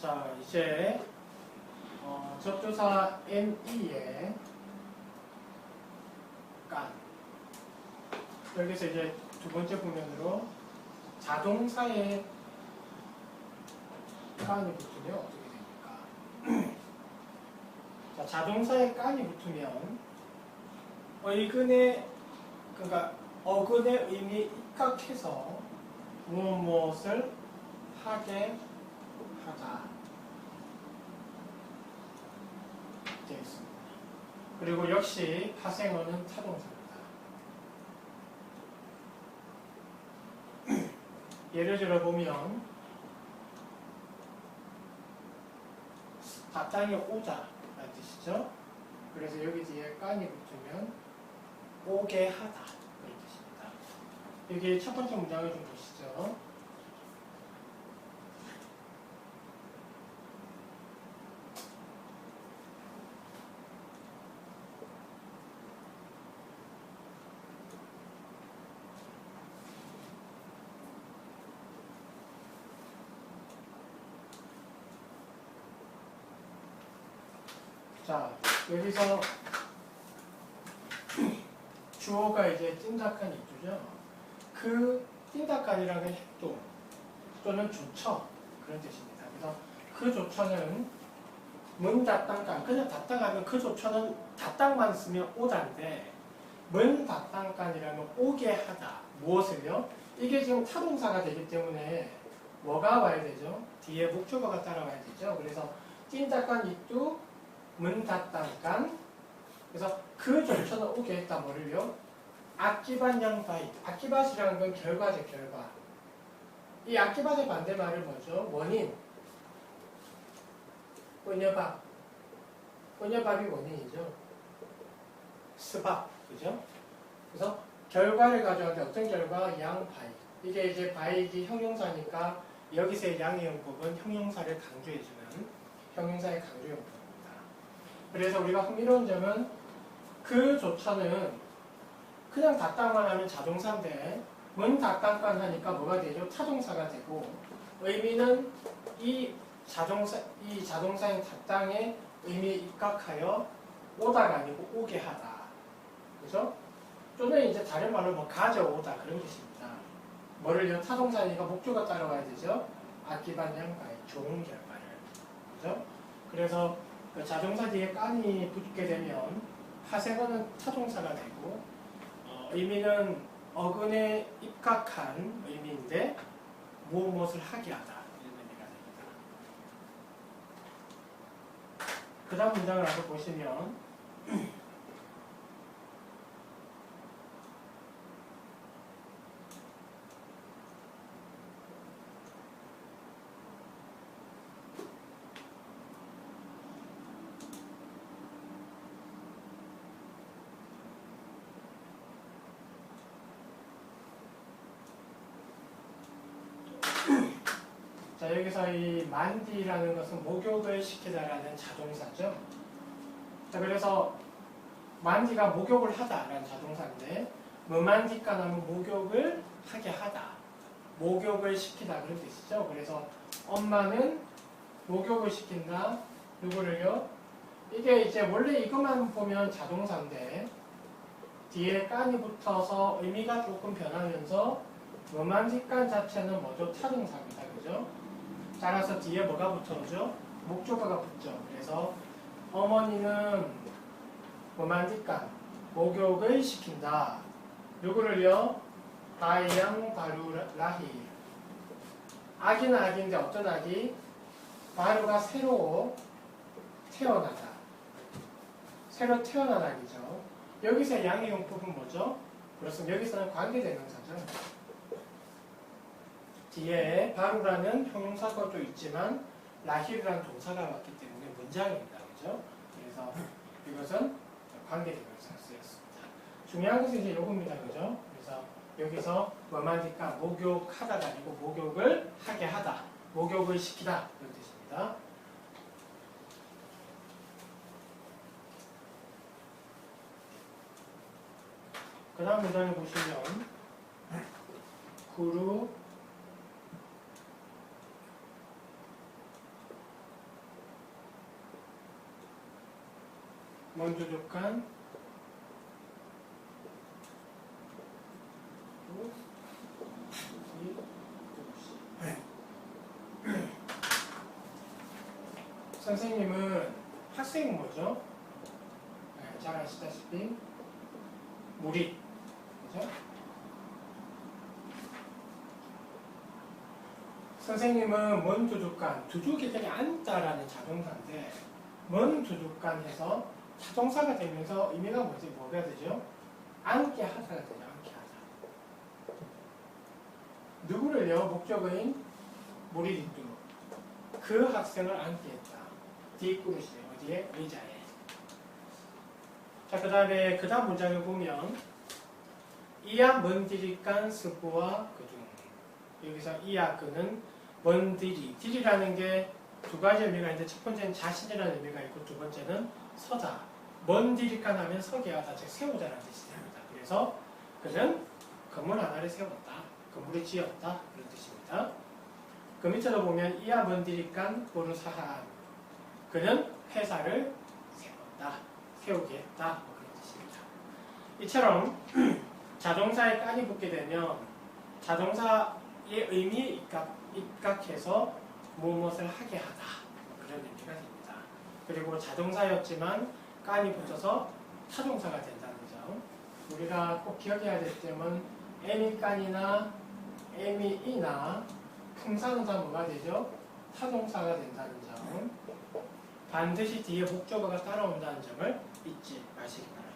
자, 이제 어, 접조사 NE의 깐 여기서 이제 두 번째 부면으로 자동사의 깐이 붙으면 어떻게 됩니까? 자, 자동사의 깐이 붙으면 의근의 그러니까 어근의 의미 입각해서 무엇 무엇을 하게 하다 되어 있습니다. 그리고 역시 파생어는 타동사입니다. 예를 들어 보면 바탕에 오자라는 뜻이죠. 그래서 여기 뒤에 깐이 붙으면 오게 하다 그런 뜻입니다. 여기 첫 번째 문장을 좀 보시죠. 자, 여기서 주어가 이제 찐닭한 이주죠. 그 찐닭한이라는 행동 또는 조처 그런 뜻입니다. 그래서 그 조처는 문 닫당간 그냥 닫당하면 그 조처는 닫당만 쓰면 오다인데 문 닫당간이라면 오게 하다 무엇을요? 이게 지금 타동사가 되기 때문에 뭐가 와야 되죠? 뒤에 목적어가 따라와야 되죠. 그래서 찐닭간 이뚜 문 닫당간 그래서 그 조처는 오게 했다 뭐를요? 악기반 양바이 악기밭이라는 건 결과죠 결과 이 악기밭의 반대말은 뭐죠? 원인 꼬녀밥 꼬녀밥이 원인이죠 스밥 그죠? 그래서 결과를 가져왔는데 어떤 결과? 양바이 이게 이제 바이기 형용사니까 여기서의 양의 용법은 형용사를 강조해주는 형용사의 강조 용법입니다 그래서 우리가 흥미로운 점은 그 조처는 그냥 닫당만 하면 자동사인데 문 닫당만 하니까 뭐가 되죠? 타동사가 되고 의미는 이 자동사 이 자동사인 닫당의 의미에 입각하여 오다가 아니고 오게 하다. 그죠? 또는 이제 다른 말로 뭐 가져오다 그런 뜻입니다. 뭐를요? 타동사니까 목조가 따라와야 되죠. 악기반양과의 좋은 결과를. 그죠? 그래서 그 자동사 뒤에 깐이 붙게 되면 파생어는 타동사가 되고 어, 의미는 어근에 입각한 의미인데 무엇 무엇을 하게 하다 이런 의미가 됩니다. 그 다음 문장을 한번 보시면 자 여기서 이 만디라는 것은 목욕을 시키다라는 자동사죠. 자 그래서 만디가 목욕을 하다라는 자동사인데 무만디가 나면 목욕을 하게 하다. 목욕을 시키다 그런 뜻이죠. 그래서 엄마는 목욕을 시킨다. 누구를요? 이게 이제 원래 이것만 보면 자동사인데 뒤에 깐이 붙어서 의미가 조금 변하면서 무만디간 자체는 뭐죠? 타동사입니다. 그죠? 따라서 뒤에 뭐가 붙어오죠? 목조가가 붙죠. 그래서 어머니는 뭐만디까 목욕을 시킨다. 누구를요? 바이양 바루라히. 아기는 아기인데 어떤 아기? 바루가 새로 태어나다. 새로 태어난 아기죠. 여기서 양의 용법은 뭐죠? 그렇습니다. 여기서는 관계대명사죠. 뒤에 바루라는 형용사가 또 있지만 라히르라는 동사가 왔기 때문에 문장입니다. 그죠? 그래서 이것은 관계대명사가 쓰였습니다. 중요한 것은 이제 요겁니다. 그죠? 그래서 여기서 뭐만니까 목욕하다가 아니고 목욕을 하게 하다. 목욕을 시키다. 이런 뜻입니다. 그 다음 문장을 보시면 구루 먼두족간 선생님은 학생 뭐죠? 네, 잘 아시다시피 무리 그죠? 선생님은 먼 두둑간 두둑이 그냥 앉다라는 자동사인데 먼 두둑간 해서 자동사가 되면서 의미가 뭐지? 뭐가 되죠? 앉게 하다가 되죠. 앉게 하다. 누구를요? 목적어인 무리 뒷두 그 학생을 앉게 했다. 뒷그릇이에요. 어디에? 의자에. 자, 그 다음에 그 다음 문장을 보면 이야 먼디리깐 스부와 그중 여기서 이야 그는 먼디리 디리라는 게 두 가지 의미가 있는데 첫 번째는 자신이라는 의미가 있고 두 번째는 서다 먼 디리깐 하면 서게 하다 즉 세우다라는 뜻이 됩니다. 그래서 그는 건물 하나를 세웠다. 건물을 지었다. 그런 뜻입니다. 그 밑에도 보면 이야 먼디리깐 보르사한 그는 회사를 세웠다. 세우게 했다. 뭐 그런 뜻입니다. 이처럼 자동사에 깐이 붙게 되면 자동사의 의미에 입각, 입각해서 무엇을 하게 하다 뭐 그런 의미가 됩니다. 그리고 자동사였지만 깐이 붙어서 타동사가 된다는 점 우리가 꼭 기억해야 될 점은 애미 깐이나 애미 이나 품사동사 뭐가 되죠? 타동사가 된다는 점 반드시 뒤에 목적어가 따라온다는 점을 잊지 마시기 바랍니다.